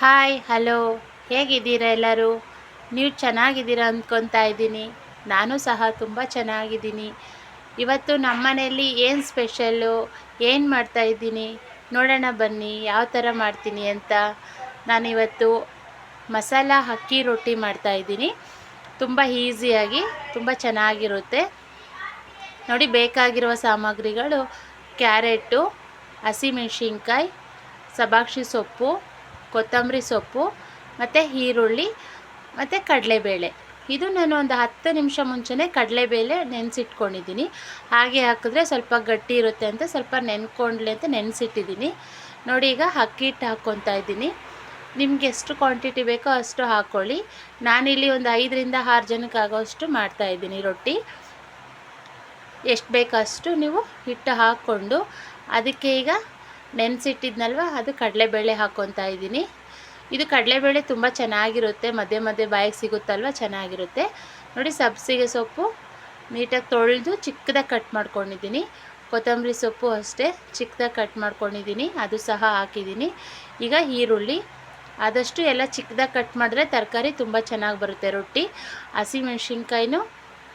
Hi hello ಹೇಗಿದ್ದೀರಾ ಎಲ್ಲರೂ? ನೀವು ಚೆನ್ನಾಗಿದ್ದೀರಾ ಅಂದ್ಕೊತಾ ಇದ್ದೀನಿ. ನಾನು ಸಹ ತುಂಬ ಚೆನ್ನಾಗಿದ್ದೀನಿ. ಇವತ್ತು ನಮ್ಮ ಮನೆಯಲ್ಲಿ ಏನು ಸ್ಪೆಷಲ್ಲು? ಏನು ಮಾಡ್ತಾಯಿದ್ದೀನಿ ನೋಡೋಣ ಬನ್ನಿ, ಯಾವ ಥರ ಮಾಡ್ತೀನಿ ಅಂತ. ನಾನಿವತ್ತು ಮಸಾಲ ಅಕ್ಕಿ ರೊಟ್ಟಿ ಮಾಡ್ತಾಯಿದ್ದೀನಿ ತುಂಬ ಈಸಿಯಾಗಿ, ತುಂಬ ಚೆನ್ನಾಗಿರುತ್ತೆ. ನೋಡಿ, ಬೇಕಾಗಿರುವ ಸಾಮಗ್ರಿಗಳು. ಕ್ಯಾರೆಟು, ಹಸಿಮೆಣ್ಸಿನ್ಕಾಯಿ, ಸಬಾಕ್ಷಿ ಸೊಪ್ಪು ಕೊತ್ತಂಬರಿ ಸೊಪ್ಪು, ಮತ್ತು ಈರುಳ್ಳಿ, ಮತ್ತು ಕಡಲೆಬೇಳೆ. ಇದು ನಾನು ಒಂದು ಹತ್ತು ನಿಮಿಷ ಮುಂಚೆನೇ ಕಡಲೆಬೇಳೆ ನೆನೆಸಿಟ್ಕೊಂಡಿದ್ದೀನಿ. ಹಾಗೆ ಹಾಕಿದ್ರೆ ಸ್ವಲ್ಪ ಗಟ್ಟಿ ಇರುತ್ತೆ ಅಂತ, ಸ್ವಲ್ಪ ನೆನ್ಕೊಂಡ್ಲಿ ಅಂತ ನೆನೆಸಿಟ್ಟಿದ್ದೀನಿ. ನೋಡಿ, ಈಗ ಅಕ್ಕಿ ಹಿಟ್ಟು ಹಾಕ್ಕೊತಾ ಇದ್ದೀನಿ. ನಿಮ್ಗೆ ಎಷ್ಟು ಕ್ವಾಂಟಿಟಿ ಬೇಕೋ ಅಷ್ಟು ಹಾಕ್ಕೊಳ್ಳಿ ನಾನಿಲ್ಲಿ ಒಂದು ಐದರಿಂದ ಆರು ಜನಕ್ಕೆ ಆಗೋಷ್ಟು ಮಾಡ್ತಾಯಿದ್ದೀನಿ ರೊಟ್ಟಿ. ಎಷ್ಟು ಬೇಕೋ ಅಷ್ಟು ನೀವು ಹಿಟ್ಟು ಹಾಕ್ಕೊಂಡು, ಅದಕ್ಕೆ ಈಗ ನೆನೆಸಿಟ್ಟಿದ್ನಲ್ವ? ಅದು ಕಡಲೆಬೇಳೆ ಹಾಕ್ಕೊತಾ ಇದ್ದೀನಿ. ಇದು ಕಡಲೆಬೇಳೆ ತುಂಬ ಚೆನ್ನಾಗಿರುತ್ತೆ. ಮಧ್ಯೆ ಮಧ್ಯೆ ಬಾಯಿಗೆ ಸಿಗುತ್ತಲ್ವ? ಚೆನ್ನಾಗಿರುತ್ತೆ. ನೋಡಿ ಸಬ್ಸಿಗೆ ಸೊಪ್ಪು ನೀಟಾಗಿ ತೊಳೆದು ಚಿಕ್ಕದಾಗಿ ಕಟ್ ಮಾಡ್ಕೊಂಡಿದ್ದೀನಿ. ಕೊತ್ತಂಬರಿ ಸೊಪ್ಪು ಅಷ್ಟೇ, ಚಿಕ್ಕದಾಗಿ ಕಟ್ ಮಾಡ್ಕೊಂಡಿದ್ದೀನಿ. ಅದು ಸಹ ಹಾಕಿದ್ದೀನಿ. ಈಗ ಈರುಳ್ಳಿ, ಆದಷ್ಟು ಎಲ್ಲ ಚಿಕ್ಕದಾಗಿ ಕಟ್ ಮಾಡಿದ್ರೆ ತರಕಾರಿ ತುಂಬ ಚೆನ್ನಾಗಿ ಬರುತ್ತೆ. ರೊಟ್ಟಿ, ಹಸಿಮೆಣ್ಸಿನ್ಕಾಯಿನೂ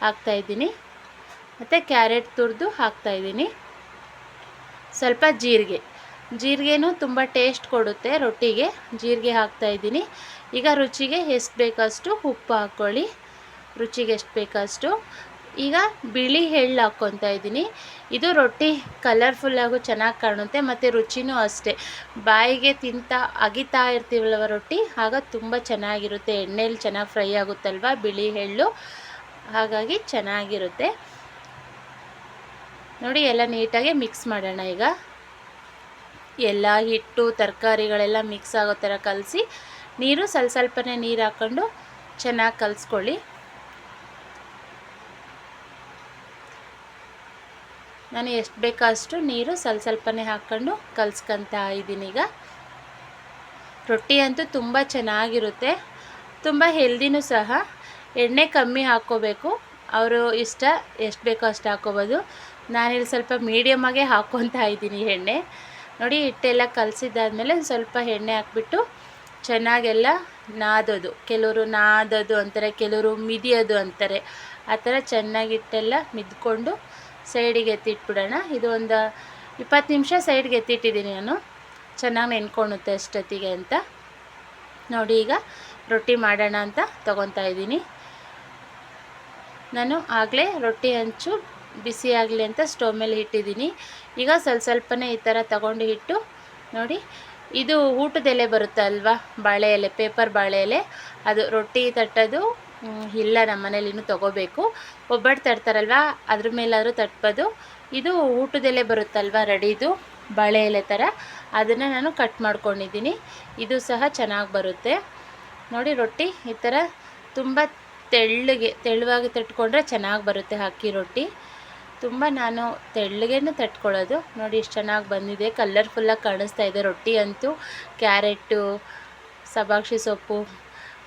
ಹಾಕ್ತಾಯಿದ್ದೀನಿ ಮತ್ತು ಕ್ಯಾರೆಟ್ ತುರಿದು ಹಾಕ್ತಾಯಿದ್ದೀನಿ ಸ್ವಲ್ಪ ಜೀರಿಗೆ. ಜೀರಿಗೆನೂ ತುಂಬ ಟೇಸ್ಟ್ ಕೊಡುತ್ತೆ ರೊಟ್ಟಿಗೆ. ಜೀರಿಗೆ ಹಾಕ್ತಾಯಿದ್ದೀನಿ ಈಗ ರುಚಿಗೆ ಎಷ್ಟು ಬೇಕಷ್ಟು ಉಪ್ಪು ಹಾಕ್ಕೊಳ್ಳಿ. ರುಚಿಗೆ ಎಷ್ಟು ಬೇಕಷ್ಟು. ಈಗ ಬಿಳಿ ಎಳ್ಳು ಹಾಕ್ಕೊತಾ ಇದ್ದೀನಿ. ಇದು ರೊಟ್ಟಿ ಕಲರ್ಫುಲ್ಲಾಗೂ ಚೆನ್ನಾಗಿ ಕಾಣುತ್ತೆ ಮತ್ತು ರುಚಿನೂ ಅಷ್ಟೇ. ಬಾಯಿಗೆ ತಿಂತ ಅಗಿತಾ ಇರ್ತೀವಲ್ವ ರೊಟ್ಟಿ, ಆಗ ತುಂಬ ಚೆನ್ನಾಗಿರುತ್ತೆ. ಎಣ್ಣೆಲಿ ಚೆನ್ನಾಗಿ ಫ್ರೈ ಆಗುತ್ತಲ್ವ ಬಿಳಿ ಎಳ್ಳು? ಹಾಗಾಗಿ ಚೆನ್ನಾಗಿರುತ್ತೆ. ನೋಡಿ ಎಲ್ಲ ನೀಟಾಗಿ ಮಿಕ್ಸ್ ಮಾಡೋಣ ಈಗ. ಎಲ್ಲ ಹಿಟ್ಟು, ತರಕಾರಿಗಳೆಲ್ಲ ಮಿಕ್ಸ್ ಆಗೋ ಥರ ಕಲಸಿ ನೀರು ಸ್ವಲ್ಪ ಸ್ವಲ್ಪನೇ ನೀರು ಹಾಕ್ಕೊಂಡು ಚೆನ್ನಾಗಿ ಕಲಿಸ್ಕೊಳ್ಳಿ. ನಾನು ಎಷ್ಟು ಬೇಕೋ ಅಷ್ಟು ನೀರು ಸ್ವಲ್ಪ ಸ್ವಲ್ಪನೇ ಹಾಕ್ಕೊಂಡು ಕಲಿಸ್ಕೊತಾ ಇದ್ದೀನಿ ಈಗ. ರೊಟ್ಟಿ ಅಂತೂ ತುಂಬ ಚೆನ್ನಾಗಿರುತ್ತೆ. ತುಂಬ ಹೆಲ್ದಿನೂ ಸಹ. ಎಣ್ಣೆ ಕಮ್ಮಿ ಹಾಕ್ಕೋಬೇಕು. ಅವರು ಇಷ್ಟ, ಎಷ್ಟು ಬೇಕೋ ಅಷ್ಟು ಹಾಕ್ಕೋಬೋದು. ನಾನಿಲ್ಲಿ ಸ್ವಲ್ಪ ಮೀಡಿಯಮಾಗೆ ಹಾಕ್ಕೊತಾ ಇದ್ದೀನಿ ಎಣ್ಣೆ. ನೋಡಿ, ಹಿಟ್ಟೆಲ್ಲ ಕಲಸಿದಾದ್ಮೇಲೆ ಸ್ವಲ್ಪ ಎಣ್ಣೆ ಹಾಕ್ಬಿಟ್ಟು ಚೆನ್ನಾಗೆಲ್ಲ ನಾದೋದು. ಕೆಲವರು ನಾದೋದು ಅಂತಾರೆ, ಕೆಲವರು ಮಿದಿಯೋದು ಅಂತಾರೆ. ಆ ಥರ ಚೆನ್ನಾಗಿ ಹಿಟ್ಟೆಲ್ಲ ಮಿದ್ಕೊಂಡು ಸೈಡಿಗೆ ಎತ್ತಿಟ್ಬಿಡೋಣ. ಇದು ಒಂದು ಇಪ್ಪತ್ತು ನಿಮಿಷ ಸೈಡ್ಗೆ ಎತ್ತಿಟ್ಟಿದ್ದೀನಿ ನಾನು. ಚೆನ್ನಾಗಿ ನೆನ್ಕೊಳುತ್ತೆ ಅಷ್ಟೊತ್ತಿಗೆ ಅಂತ. ನೋಡಿ, ಈಗ ರೊಟ್ಟಿ ಮಾಡೋಣ ಅಂತ ತೊಗೊತಾ ಇದ್ದೀನಿ. ನಾನು ಆಗಲೇ ರೊಟ್ಟಿ ಹಂಚು ಬಿಸಿ ಆಗಲಿ ಅಂತ ಸ್ಟವ್ ಮೇಲೆ ಇಟ್ಟಿದ್ದೀನಿ. ಈಗ ಸ್ವಲ್ಪ ಸ್ವಲ್ಪನೇ ಈ ಥರ ತಗೊಂಡು ಇಟ್ಟು ನೋಡಿ, ಇದು ಊಟದ ಎಲೆ ಬರುತ್ತೆ ಅಲ್ವಾ? ಬಾಳೆ ಎಲೆ, ಪೇಪರ್ ಬಾಳೆ ಎಲೆ. ಅದು ರೊಟ್ಟಿ ತಟ್ಟೋದು ಇಲ್ಲ, ನಮ್ಮ ಮನೇಲಿ ಇನ್ನೂ ತೊಗೋಬೇಕು. ಒಬ್ಬಟ್ಟು ತಡ್ತಾರಲ್ವ ಅದ್ರ ಮೇಲಾದರೂ ತಟ್ಬೋದು. ಇದು ಊಟದ ಎಲೆ ಬರುತ್ತಲ್ವ ರೆಡಿದು? ಬಾಳೆ ಎಲೆ ಥರ. ಅದನ್ನು ನಾನು ಕಟ್ ಮಾಡ್ಕೊಂಡಿದ್ದೀನಿ. ಇದು ಸಹ ಚೆನ್ನಾಗಿ ಬರುತ್ತೆ. ನೋಡಿ, ರೊಟ್ಟಿ ಈ ಥರ ತುಂಬ ತೆಳ್ಳಗೆ, ತೆಳುವಾಗಿ ತಟ್ಕೊಂಡ್ರೆ ಚೆನ್ನಾಗಿ ಬರುತ್ತೆ ಅಕ್ಕಿ ರೊಟ್ಟಿ. ತುಂಬ ನಾನು ತೆಳ್ಳಗೇನೆ ತಟ್ಕೊಳ್ಳೋದು. ನೋಡಿ ಎಷ್ಟು ಚೆನ್ನಾಗಿ ಬಂದಿದೆ. ಕಲರ್ಫುಲ್ಲಾಗಿ ಕಾಣಿಸ್ತಾ ಇದೆ. ರೊಟ್ಟಿ ಅಂತೂ, ಕ್ಯಾರೆಟು, ಸಬಾಕ್ಷಿ ಸೊಪ್ಪು,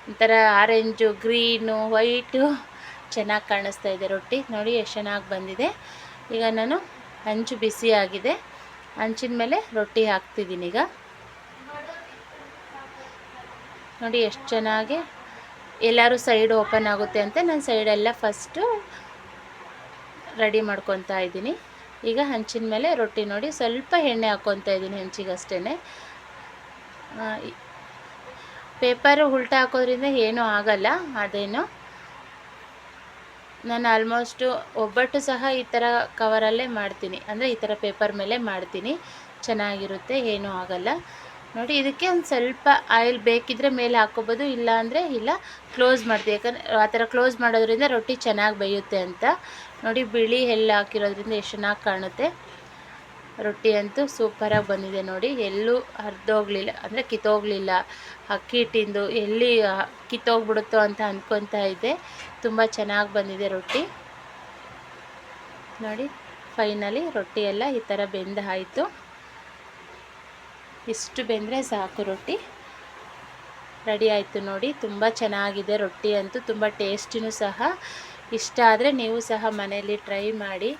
ಒಂಥರ ಆರೆಂಜು ಗ್ರೀನು ವೈಟು ಚೆನ್ನಾಗಿ ಕಾಣಿಸ್ತಾ ಇದೆ ರೊಟ್ಟಿ. ನೋಡಿ ಎಷ್ಟು ಚೆನ್ನಾಗಿ ಬಂದಿದೆ. ಈಗ ನಾನು ಹಂಚು ಬಿಸಿ ಆಗಿದೆ ಹಂಚಿನ ಮೇಲೆ ರೊಟ್ಟಿ ಹಾಕ್ತಿದ್ದೀನಿ ಈಗ. ನೋಡಿ ಎಷ್ಟು ಚೆನ್ನಾಗಿ ಎಲ್ಲರೂ ಸೈಡ್ ಓಪನ್ ಆಗುತ್ತೆ ಅಂತ ನಾನು ಸೈಡೆಲ್ಲ ಫಸ್ಟು ರೆಡಿ ಮಾಡ್ಕೊತಾ ಇದ್ದೀನಿ. ಈಗ ಹಂಚಿನ ಮೇಲೆ ರೊಟ್ಟಿ ನೋಡಿ ಸ್ವಲ್ಪ ಎಣ್ಣೆ ಹಾಕ್ಕೊತಾ ಇದ್ದೀನಿ ಹಂಚಿಗಷ್ಟೇ ಪೇಪರ್ ಉಲ್ಟ ಹಾಕೋದ್ರಿಂದ ಏನೂ ಆಗಲ್ಲ, ಅದೇನು? ನಾನು ಆಲ್ಮೋಸ್ಟು ಒಬ್ಬಟ್ಟು ಸಹ ಈ ಥರ ಕವರಲ್ಲೇ ಮಾಡ್ತೀನಿ. ಅಂದರೆ ಈ ಥರ ಪೇಪರ್ ಮೇಲೆ ಮಾಡ್ತೀನಿ. ಚೆನ್ನಾಗಿರುತ್ತೆ, ಏನೂ ಆಗಲ್ಲ. ನೋಡಿ, ಇದಕ್ಕೆ ಒಂದು ಸ್ವಲ್ಪ ಆಯಿಲ್ ಬೇಕಿದ್ರೆ ಮೇಲೆ ಹಾಕೋಬೋದು ಇಲ್ಲ ಅಂದರೆ ಇಲ್ಲ ಕ್ಲೋಸ್ ಮಾಡ್ತೀವಿ. ಯಾಕಂದರೆ ಆ ಥರ ಕ್ಲೋಸ್ ಮಾಡೋದ್ರಿಂದ ರೊಟ್ಟಿ ಚೆನ್ನಾಗಿ ಬೇಯುತ್ತೆ ಅಂತ. ನೋಡಿ, ಬಿಳಿ ಎಲ್ಲ ಹಾಕಿರೋದ್ರಿಂದ ಎಷ್ಟು ಚೆನ್ನಾಗಿ ಕಾಣುತ್ತೆ. ರೊಟ್ಟಿ ಅಂತೂ ಸೂಪರಾಗಿ ಬಂದಿದೆ ನೋಡಿ. ಎಲ್ಲೂ ಹರಿದೋಗ್ಲಿಲ್ಲ, ಅಂದರೆ ಕಿತ್ತೋಗ್ಲಿಲ್ಲ. ಅಕ್ಕಿ ಹಿಟ್ಟಿಂದು ಎಲ್ಲಿ ಕಿತ್ತೋಗ್ಬಿಡುತ್ತೋ ಅಂತ ಅಂದ್ಕೊತಾ ಇದ್ದೆ ತುಂಬ ಚೆನ್ನಾಗಿ ಬಂದಿದೆ ರೊಟ್ಟಿ. ನೋಡಿ ಫೈನಲಿ ರೊಟ್ಟಿ ಎಲ್ಲ ಈ ಥರ ಬೆಂದ ಆಯಿತು ಇಷ್ಟು ಬೆಂದರೆ ಸಾಕು ರೊಟ್ಟಿ. ರೆಡಿ ಆಯಿತು ನೋಡಿ, ತುಂಬ ಚೆನ್ನಾಗಿದೆ ರೊಟ್ಟಿ ಅಂತೂ ತುಂಬ ಟೇಸ್ಟಿನೂ ಸಹ. ಇಷ್ಟ ಆದರೆ ನೀವು ಸಹ ಮನೆಯಲ್ಲಿ ಟ್ರೈ ಮಾಡಿ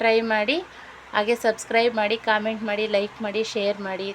ಟ್ರೈ ಮಾಡಿ, ಹಾಗೆ ಸಬ್ಸ್ಕ್ರೈಬ್ ಮಾಡಿ, ಕಾಮೆಂಟ್ ಮಾಡಿ, ಲೈಕ್ ಮಾಡಿ, ಶೇರ್ ಮಾಡಿ.